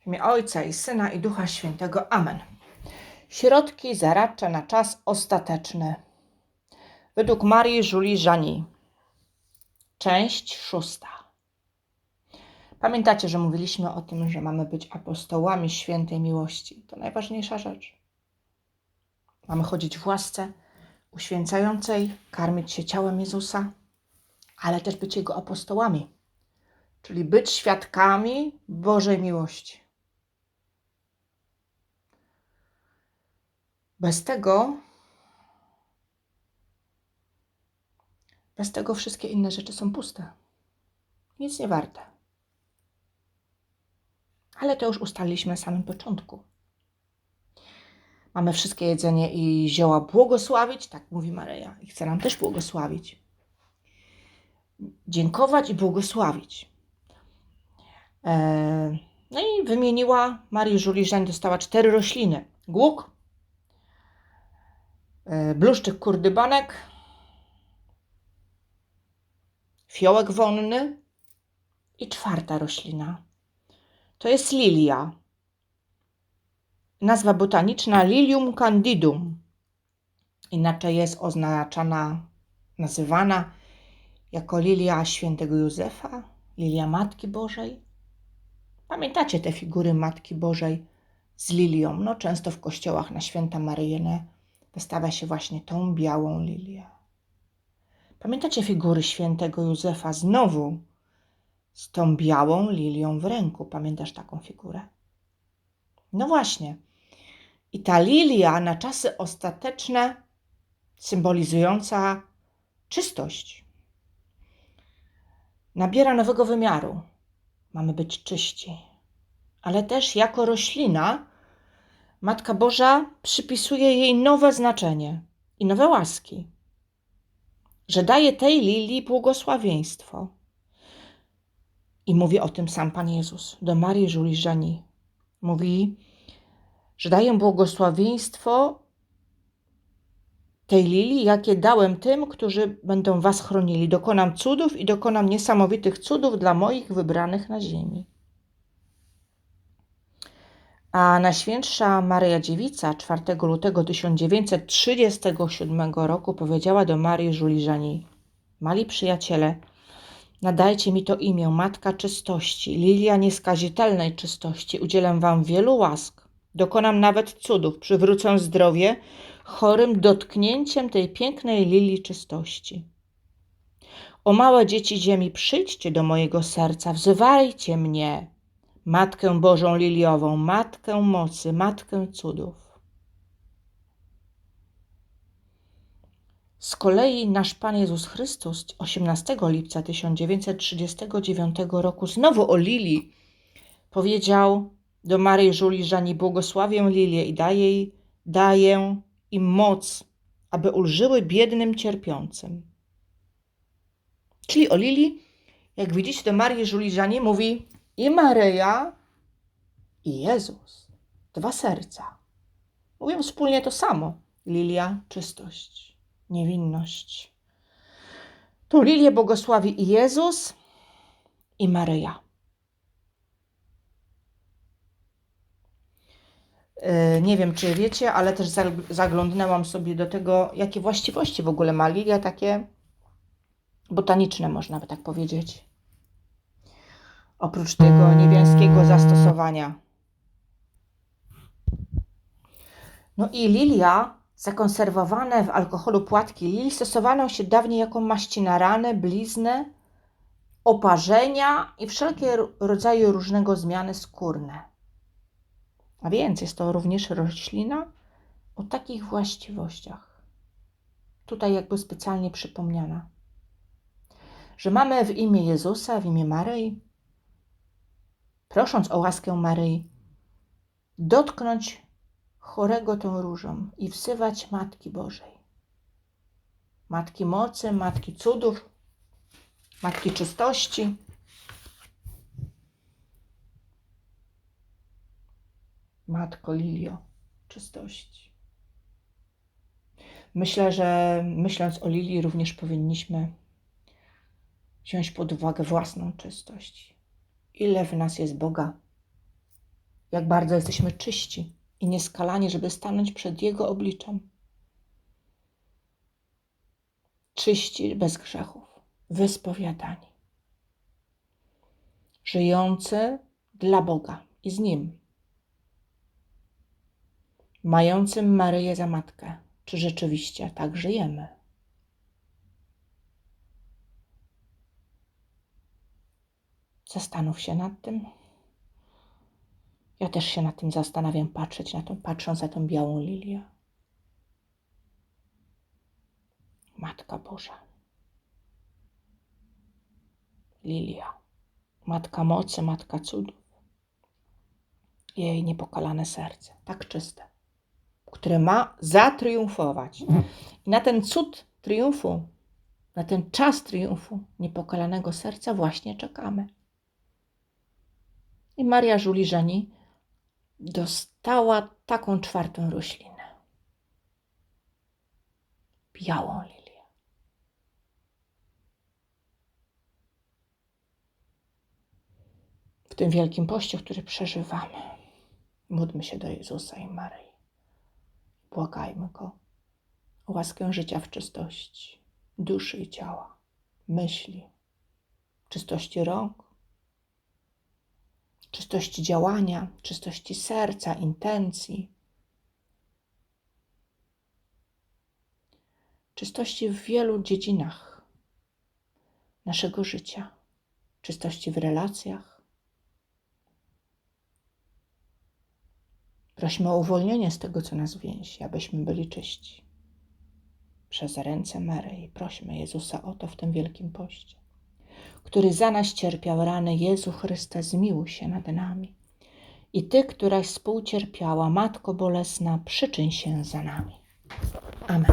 W imię Ojca i Syna i Ducha Świętego. Amen. Środki zaradcze na czas ostateczny. Według Marii Julie Jani. Część szósta. Pamiętacie, że mówiliśmy o tym, że mamy być apostołami świętej miłości. To najważniejsza rzecz. Mamy chodzić w łasce uświęcającej, karmić się ciałem Jezusa, ale też być Jego apostołami, czyli być świadkami Bożej miłości. Bez tego, bez tego wszystkie inne rzeczy są puste. Nic nie warte. Ale to już ustaliliśmy na samym początku. Mamy wszystkie jedzenie i zioła błogosławić, tak mówi Maryja, i chce nam też błogosławić. Dziękować i błogosławić. E, No i wymieniła Marii Żuliżań, dostała cztery rośliny. Głuk, bluszczyk kurdybanek, fiołek wonny i czwarta roślina. To jest lilia. Nazwa botaniczna Lilium candidum. Inaczej jest oznaczana, nazywana jako lilia świętego Józefa, lilia Matki Bożej. Pamiętacie te figury Matki Bożej z lilią? No, często w kościołach na święta Maryjne wystawia się właśnie tą białą lilię. Pamiętacie figury świętego Józefa znowu z tą białą lilią w ręku? Pamiętasz taką figurę? No właśnie. I ta lilia na czasy ostateczne, symbolizująca czystość, nabiera nowego wymiaru. Mamy być czyści. Ale też jako roślina Matka Boża przypisuje jej nowe znaczenie i nowe łaski, że daje tej lilii błogosławieństwo. I mówi o tym sam Pan Jezus do Marii Żuliżani. Mówi, że daję błogosławieństwo tej lilii, jakie dałem tym, którzy będą was chronili. Dokonam cudów i dokonam niesamowitych cudów dla moich wybranych na ziemi. A Najświętsza Maryja Dziewica 4 lutego 1937 roku powiedziała do Marii Żuliżani: Mali przyjaciele, nadajcie mi to imię Matka Czystości, Lilia nieskazitelnej czystości. Udzielę wam wielu łask. Dokonam nawet cudów, przywrócę zdrowie chorym dotknięciem tej pięknej lilii czystości. O małe dzieci ziemi, przyjdźcie do mojego serca, wzywajcie mnie, Matkę Bożą Liliową, Matkę mocy, Matkę cudów. Z kolei nasz Pan Jezus Chrystus 18 lipca 1939 roku znowu o Lilii powiedział do Maryi Żuliżani, błogosławię Lilię i daję, jej, daję im moc, aby ulżyły biednym cierpiącym. Czyli o Lilii, jak widzicie, do Marii Żuliżani mówi i Maryja, i Jezus. Dwa serca. Mówią wspólnie to samo. Lilia, czystość, niewinność. Tu Lilię błogosławi i Jezus, i Maryja. Yy, Nie wiem, czy wiecie, ale też zag- zaglądnęłam sobie do tego, jakie właściwości w ogóle ma lilia, takie botaniczne, można by tak powiedzieć. Oprócz tego niebiańskiego zastosowania. No i lilia, zakonserwowane w alkoholu płatki lilii, stosowano się dawniej jako maści na rany, blizny, oparzenia i wszelkie ro- rodzaje różnego zmiany skórne. A więc jest to również roślina o takich właściwościach. Tutaj jakby specjalnie przypomniana. Że mamy w imię Jezusa, w imię Maryi, prosząc o łaskę Maryi, dotknąć chorego tą różą i wsywać Matki Bożej. Matki mocy, Matki cudów, Matki czystości. Matko Lilio, czystości. Myślę, że myśląc o Lilii również powinniśmy wziąć pod uwagę własną czystość. Ile w nas jest Boga, jak bardzo jesteśmy czyści i nieskalani, żeby stanąć przed Jego obliczem. Czyści bez grzechów, wyspowiadani, żyjący dla Boga i z Nim, mającym Maryję za matkę. Czy rzeczywiście tak żyjemy? Zastanów się nad tym. Ja też się nad tym zastanawiam, patrzeć na tą, patrząc na tą białą lilię. Matka Boża. Lilia. Matka mocy, matka cudów. Jej niepokalane serce, tak czyste, które ma zatriumfować. I na ten cud triumfu, na ten czas triumfu niepokalanego serca właśnie czekamy. I Maria Żuliżani dostała taką czwartą roślinę. Białą lilię. W tym wielkim poście, który przeżywamy, módlmy się do Jezusa i Maryi. Błagajmy Go o łaskę życia w czystości duszy i ciała, myśli, czystości rąk, czystości działania, czystości serca, intencji, czystości w wielu dziedzinach naszego życia, czystości w relacjach. Prośmy o uwolnienie z tego, co nas więzi, abyśmy byli czyści. Przez ręce Maryi prośmy Jezusa o to w tym wielkim poście który za nas cierpiał rany Jezu Chryste, zmiłuj się nad nami. I Ty, któraś współcierpiała, Matko Bolesna, przyczyń się za nami. Amen.